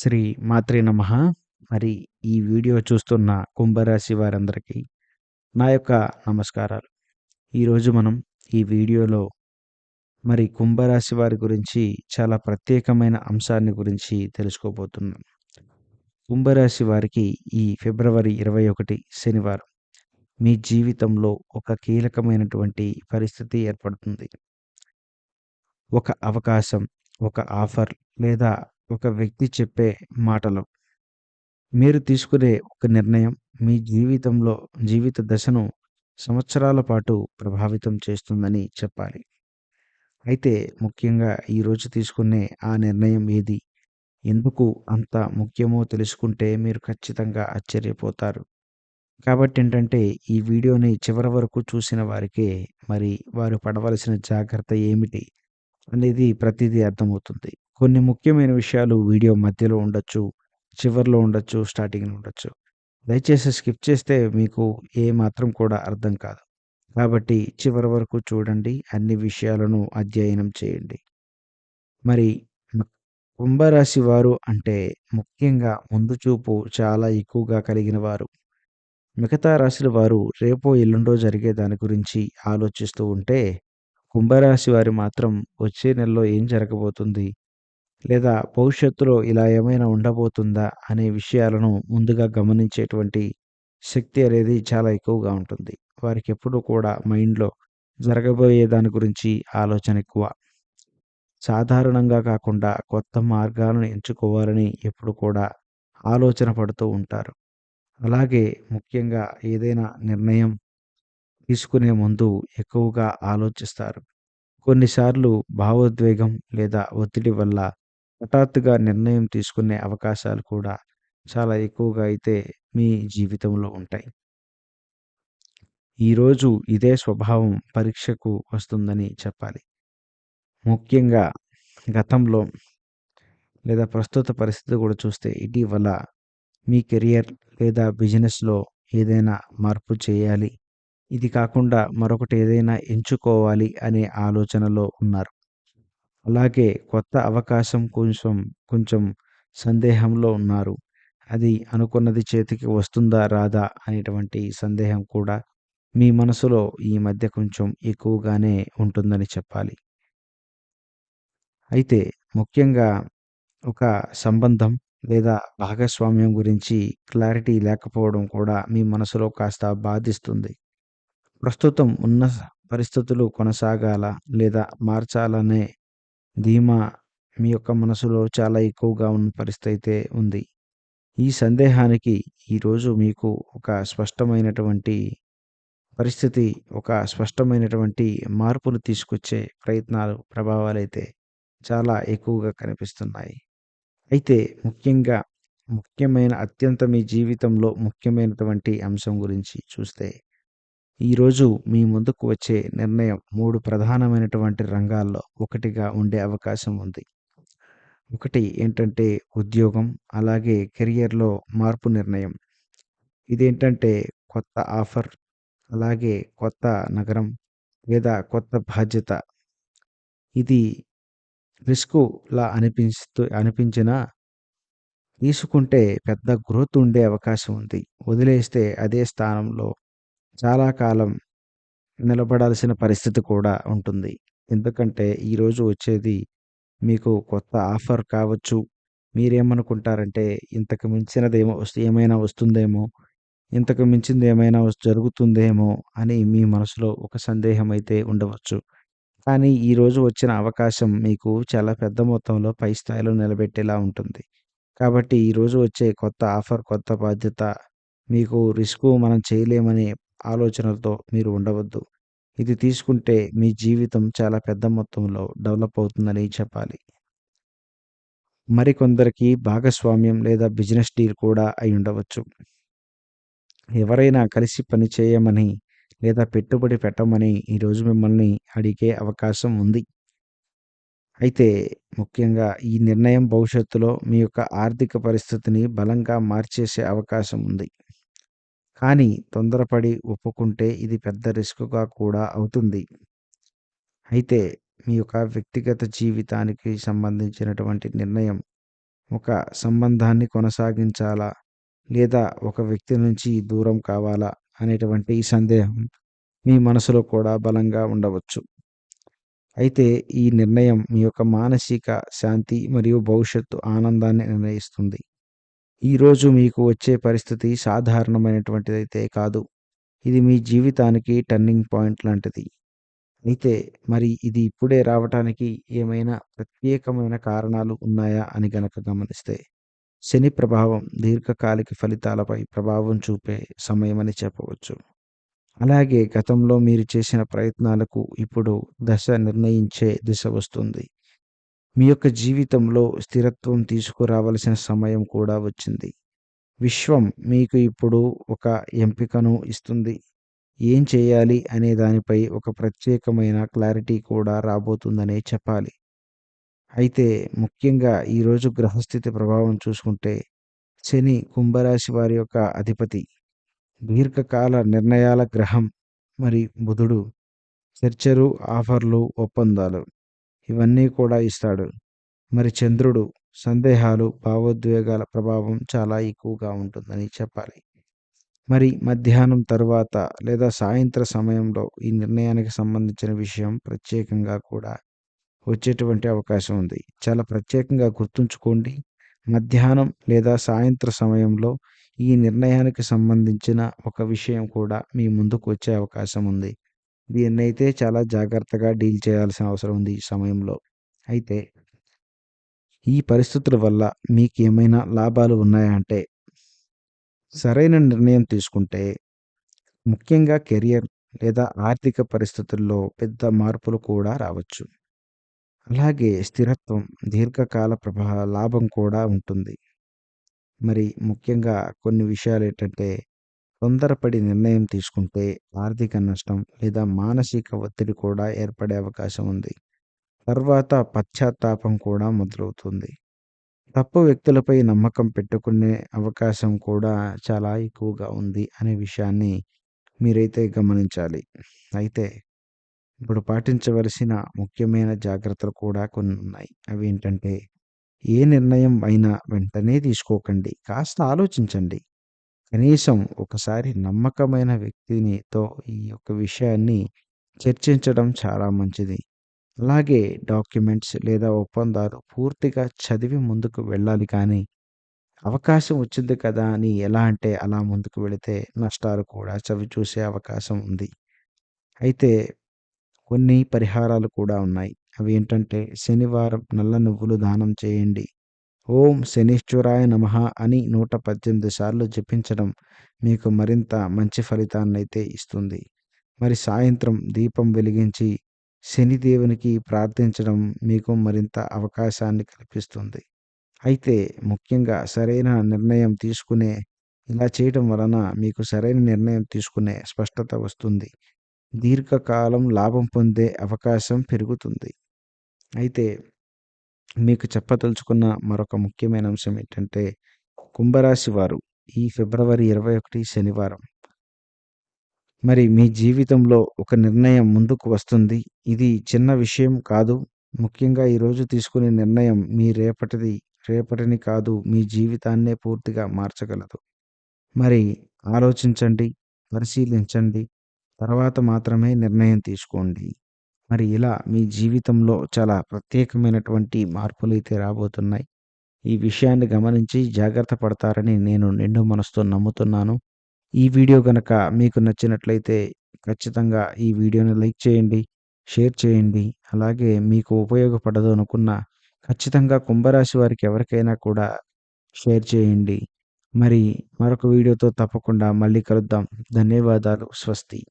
శ్రీ మాత్రే నమ. మరి ఈ వీడియో చూస్తున్న కుంభరాశి వారందరికీ నా యొక్క నమస్కారాలు. ఈరోజు మనం ఈ వీడియోలో మరి కుంభరాశి వారి గురించి చాలా ప్రత్యేకమైన అంశాన్ని గురించి తెలుసుకోబోతున్నాం. కుంభరాశి వారికి ఈ ఫిబ్రవరి ఇరవై ఒకటి శనివారం. మీ జీవితంలో ఒక కీలకమైనటువంటి పరిస్థితి ఏర్పడుతుంది. ఒక అవకాశం ఒక ఆఫర్ లేదా ఒక వ్యక్తి చెప్పే మాటలు. మీరు తీసుకునే ఒక నిర్ణయం మీ జీవితంలో జీవిత దశను సంవత్సరాల పాటు ప్రభావితం చేస్తుందని చెప్పాలి. అయితే ముఖ్యంగా ఈరోజు తీసుకునే ఆ నిర్ణయం ఏది? ఎందుకు అంత ముఖ్యమో తెలుసుకుంటే మీరు ఖచ్చితంగా ఆశ్చర్యపోతారు. కాబట్టి ఏంటంటే ఈ వీడియోని చివరి వరకు చూసిన వారికే మరి వారు పడవలసిన జాగ్రత్త ఏమిటి అనేది ప్రతిదీ అర్థమవుతుంది. కొన్ని ముఖ్యమైన విషయాలు వీడియో మధ్యలో ఉండొచ్చు చివరిలో ఉండొచ్చు స్టార్టింగ్లో ఉండొచ్చు. దయచేసి స్కిప్ చేస్తే మీకు ఏ మాత్రం కూడా అర్థం కాదు. కాబట్టి చివరి వరకు చూడండి అన్ని విషయాలను అధ్యయనం చేయండి. మరి కుంభరాశి వారు అంటే ముఖ్యంగా ముందు చూపు చాలా ఎక్కువగా కలిగిన వారు. మిగతా రాశుల వారు రేపో ఎల్లుండో జరిగే దాని గురించి ఆలోచిస్తూ ఉంటే కుంభరాశి వారి మాత్రం వచ్చే నెలలో ఏం జరగబోతుంది లేదా భవిష్యత్తులో ఇలా ఏమైనా ఉండబోతుందా అనే విషయాలను ముందుగా గమనించేటువంటి శక్తి అనేది చాలా ఎక్కువగా ఉంటుంది. వారికి ఎప్పుడూ కూడా మైండ్లో జరగబోయే దాని గురించి ఆలోచన ఎక్కువ. సాధారణంగా కాకుండా కొత్త మార్గాలను ఎంచుకోవాలని ఎప్పుడు కూడా ఆలోచన పడుతూ ఉంటారు. అలాగే ముఖ్యంగా ఏదైనా నిర్ణయం తీసుకునే ముందు ఎక్కువగా ఆలోచిస్తారు. కొన్నిసార్లు భావోద్వేగం లేదా ఒత్తిడి వల్ల హఠాత్తుగా నిర్ణయం తీసుకునే అవకాశాలు కూడా చాలా ఎక్కువగా అయితే మీ జీవితంలో ఉంటాయి. ఈరోజు ఇదే స్వభావం పరీక్షకు వస్తుందని చెప్పాలి. ముఖ్యంగా గతంలో లేదా ప్రస్తుత పరిస్థితి కూడా చూస్తే ఇటీవల మీ కెరియర్ లేదా బిజినెస్లో ఏదైనా మార్పు చేయాలి. ఇది కాకుండా మరొకటి ఏదైనా ఎంచుకోవాలి అనే ఆలోచనలో ఉన్నారు. అలాగే కొత్త అవకాశం కొంచెం కొంచెం సందేహంలో ఉన్నారు. అది అనుకున్నది చేతికి వస్తుందా రాదా అనేటువంటి సందేహం కూడా మీ మనసులో ఈ మధ్య కొంచెం ఎక్కువగానే ఉంటుందని చెప్పాలి. అయితే ముఖ్యంగా ఒక సంబంధం లేదా భాగస్వామ్యం గురించి క్లారిటీ లేకపోవడం కూడా మీ మనసులో కాస్త బాధిస్తుంది. ప్రస్తుతం ఉన్న పరిస్థితులు కొనసాగాల లేదా మార్చాలనే ధీమా మీ యొక్క మనసులో చాలా ఎక్కువగా ఉన్న పరిస్థితి అయితే ఉంది. ఈ సందేహానికి ఈరోజు మీకు ఒక స్పష్టమైనటువంటి పరిస్థితి ఒక స్పష్టమైనటువంటి మార్పులు తీసుకొచ్చే ప్రయత్నాలు ప్రభావాలు అయితే చాలా ఎక్కువగా కనిపిస్తున్నాయి. అయితే ముఖ్యంగా ముఖ్యమైన అత్యంత మీ జీవితంలో ముఖ్యమైనటువంటి అంశం గురించి చూస్తే ఈరోజు మీ ముందుకు వచ్చే నిర్ణయం మూడు ప్రధానమైనటువంటి రంగాల్లో ఒకటిగా ఉండే అవకాశం ఉంది. ఒకటి ఏంటంటే ఉద్యోగం అలాగే కెరియర్లో మార్పు నిర్ణయం. ఇదేంటంటే కొత్త ఆఫర్ అలాగే కొత్త నగరం లేదా కొత్త బాధ్యత. ఇది రిస్కులా అనిపిస్తూ అనిపించినా తీసుకుంటే పెద్ద గ్రోత్ ఉండే అవకాశం ఉంది. వదిలేస్తే అదే స్థానంలో చాలా కాలం నిలబడాల్సిన పరిస్థితి కూడా ఉంటుంది. ఎందుకంటే ఈరోజు వచ్చేది మీకు కొత్త ఆఫర్ కావచ్చు. మీరేమనుకుంటారంటే ఇంతకు మించినది ఏమో ఏమైనా వస్తుందేమో ఇంతకు మించింది ఏమైనా జరుగుతుందేమో అని మీ మనసులో ఒక సందేహం అయితే ఉండవచ్చు. కానీ ఈరోజు వచ్చిన అవకాశం మీకు చాలా పెద్ద మొత్తంలో పై స్థాయిలో నిలబెట్టేలా ఉంటుంది. కాబట్టి ఈరోజు వచ్చే కొత్త ఆఫర్ కొత్త బాధ్యత మీకు రిస్క్ మనం చేయలేమని ఆలోచనలతో మీరు ఉండవద్దు. ఇది తీసుకుంటే మీ జీవితం చాలా పెద్ద మొత్తంలో డెవలప్ అవుతుందని చెప్పాలి. మరికొందరికి భాగస్వామ్యం లేదా బిజినెస్ డీల్ కూడా అయి ఉండవచ్చు. ఎవరైనా కలిసి పని చేయమని లేదా పెట్టుబడి పెట్టమని ఈరోజు మిమ్మల్ని అడిగే అవకాశం ఉంది. అయితే ముఖ్యంగా ఈ నిర్ణయం భవిష్యత్తులో మీ యొక్క ఆర్థిక పరిస్థితిని బలంగా మార్చేసే అవకాశం ఉంది. కానీ తొందరపడి ఒప్పుకుంటే ఇది పెద్ద రిస్క్గా కూడా అవుతుంది. అయితే మీ యొక్క వ్యక్తిగత జీవితానికి సంబంధించినటువంటి నిర్ణయం ఒక సంబంధాన్ని కొనసాగించాలా? లేదా ఒక వ్యక్తి నుంచి దూరం కావాలా? అనేటువంటి సందేహం మీ మనసులో కూడా బలంగా ఉండవచ్చు. అయితే ఈ నిర్ణయం మీ యొక్క మానసిక శాంతి మరియు భవిష్యత్తు ఆనందాన్ని నిర్ణయిస్తుంది. ఈరోజు మీకు వచ్చే పరిస్థితి సాధారణమైనటువంటిదైతే కాదు. ఇది మీ జీవితానికి టర్నింగ్ పాయింట్ లాంటిది. అయితే మరి ఇది ఇప్పుడే రావటానికి ఏమైనా ప్రత్యేకమైన కారణాలు ఉన్నాయా అని గనక గమనిస్తే శని ప్రభావం దీర్ఘకాలిక ఫలితాలపై ప్రభావం చూపే సమయమని చెప్పవచ్చు. అలాగే గతంలో మీరు చేసిన ప్రయత్నాలకు ఇప్పుడు దశ నిర్ణయించే దిశ వస్తుంది. మీ యొక్క జీవితంలో స్థిరత్వం తీసుకురావలసిన సమయం కూడా వచ్చింది. విశ్వం మీకు ఇప్పుడు ఒక ఎంపికను ఇస్తుంది. ఏం చేయాలి అనే దానిపై ఒక ప్రత్యేకమైన క్లారిటీ కూడా రాబోతుందనే చెప్పాలి. అయితే ముఖ్యంగా ఈరోజు గ్రహస్థితి ప్రభావం చూసుకుంటే శని కుంభరాశి వారి యొక్క అధిపతి దీర్ఘకాల నిర్ణయాల గ్రహం మరి బుధుడు చర్చలు ఆఫర్లు ఒప్పందాలు. ఇవన్నీ కూడా ఇస్తాడు. మరి చంద్రుడు సందేహాలు భావోద్వేగాల ప్రభావం చాలా ఎక్కువగా ఉంటుందని చెప్పాలి. మరి మధ్యాహ్నం తరువాత లేదా సాయంత్ర సమయంలో ఈ నిర్ణయానికి సంబంధించిన విషయం ప్రత్యేకంగా కూడా వచ్చేటువంటి అవకాశం ఉంది. చాలా ప్రత్యేకంగా గుర్తుంచుకోండి. మధ్యాహ్నం లేదా సాయంత్ర సమయంలో ఈ నిర్ణయానికి సంబంధించిన ఒక విషయం కూడా మీ ముందుకు వచ్చే అవకాశం ఉంది. దీన్ని అయితే చాలా జాగ్రత్తగా డీల్ చేయాల్సిన అవసరం ఉంది ఈ సమయంలో. అయితే ఈ పరిస్థితుల వల్ల మీకు ఏమైనా లాభాలు ఉన్నాయా అంటే సరైన నిర్ణయం తీసుకుంటే ముఖ్యంగా కెరియర్ లేదా ఆర్థిక పరిస్థితుల్లో పెద్ద మార్పులు కూడా రావచ్చు. అలాగే స్థిరత్వం దీర్ఘకాల ప్రభా లాభం కూడా ఉంటుంది. మరి ముఖ్యంగా కొన్ని విషయాలు ఏంటంటే తొందరపడి నిర్ణయం తీసుకుంటే ఆర్థిక నష్టం లేదా మానసిక ఒత్తిడి కూడా ఏర్పడే అవకాశం ఉంది. తర్వాత పశ్చాత్తాపం కూడా మొదలవుతుంది. తప్పు వ్యక్తులపై నమ్మకం పెట్టుకునే అవకాశం కూడా చాలా ఎక్కువగా ఉంది అనే విషయాన్ని మీరైతే గమనించాలి. అయితే ఇప్పుడు పాటించవలసిన ముఖ్యమైన జాగ్రత్తలు కూడా కొన్ని ఉన్నాయి. అవి ఏంటంటే ఏ నిర్ణయం అయినా వెంటనే తీసుకోకండి. కాస్త ఆలోచించండి. కనీసం ఒకసారి నమ్మకమైన వ్యక్తినితో ఈ యొక్క విషయాన్ని చర్చించడం చాలా మంచిది. అలాగే డాక్యుమెంట్స్ లేదా ఒప్పందాలు పూర్తిగా చదివి ముందుకు వెళ్ళాలి కానీ అవకాశం వచ్చింది కదా అని ఎలా అంటే అలా ముందుకు వెళితే నష్టాలు కూడా చవి చూసే అవకాశం ఉంది. అయితే కొన్ని పరిహారాలు కూడా ఉన్నాయి. అవి ఏంటంటే శనివారం నల్ల నువ్వులు దానం చేయండి. ఓం శనీశ్వరాయ నమ అని నూట పద్దెనిమిది సార్లు జపించడం మీకు మరింత మంచి ఫలితాన్నైతే ఇస్తుంది. మరి సాయంత్రం దీపం వెలిగించి శనిదేవునికి ప్రార్థించడం మీకు మరింత అవకాశాన్ని కల్పిస్తుంది. అయితే ముఖ్యంగా సరైన నిర్ణయం తీసుకునే ఇలా చేయడం వలన మీకు సరైన నిర్ణయం తీసుకునే స్పష్టత వస్తుంది. దీర్ఘకాలం లాభం పొందే అవకాశం పెరుగుతుంది. అయితే మీకు చెప్పదలుచుకున్న మరొక ముఖ్యమైన అంశం ఏంటంటే కుంభరాశి వారు ఈ ఫిబ్రవరి ఇరవై ఒకటి శనివారం. మరి మీ జీవితంలో ఒక నిర్ణయం ముందుకు వస్తుంది. ఇది చిన్న విషయం కాదు. ముఖ్యంగా ఈరోజు తీసుకునే నిర్ణయం మీ రేపటిది రేపటిని కాదు మీ జీవితాన్నే పూర్తిగా మార్చగలదు. మరి ఆలోచించండి పరిశీలించండి. తర్వాత మాత్రమే నిర్ణయం తీసుకోండి. మరి ఇలా మీ జీవితంలో చాలా ప్రత్యేకమైనటువంటి మార్పులు అయితే రాబోతున్నాయి. ఈ విషయాన్ని గమనించి జాగ్రత్త పడతారని నేను నిండు మనసుతో నమ్ముతున్నాను. ఈ వీడియో గనక మీకు నచ్చినట్లయితే ఖచ్చితంగా ఈ వీడియోని లైక్ చేయండి షేర్ చేయండి. అలాగే మీకు ఉపయోగపడదు అనుకున్న ఖచ్చితంగా కుంభరాశి వారికి ఎవరికైనా కూడా షేర్ చేయండి. మరి మరొక వీడియోతో తప్పకుండా మళ్ళీ కలుద్దాం. ధన్యవాదాలు. స్వస్తి.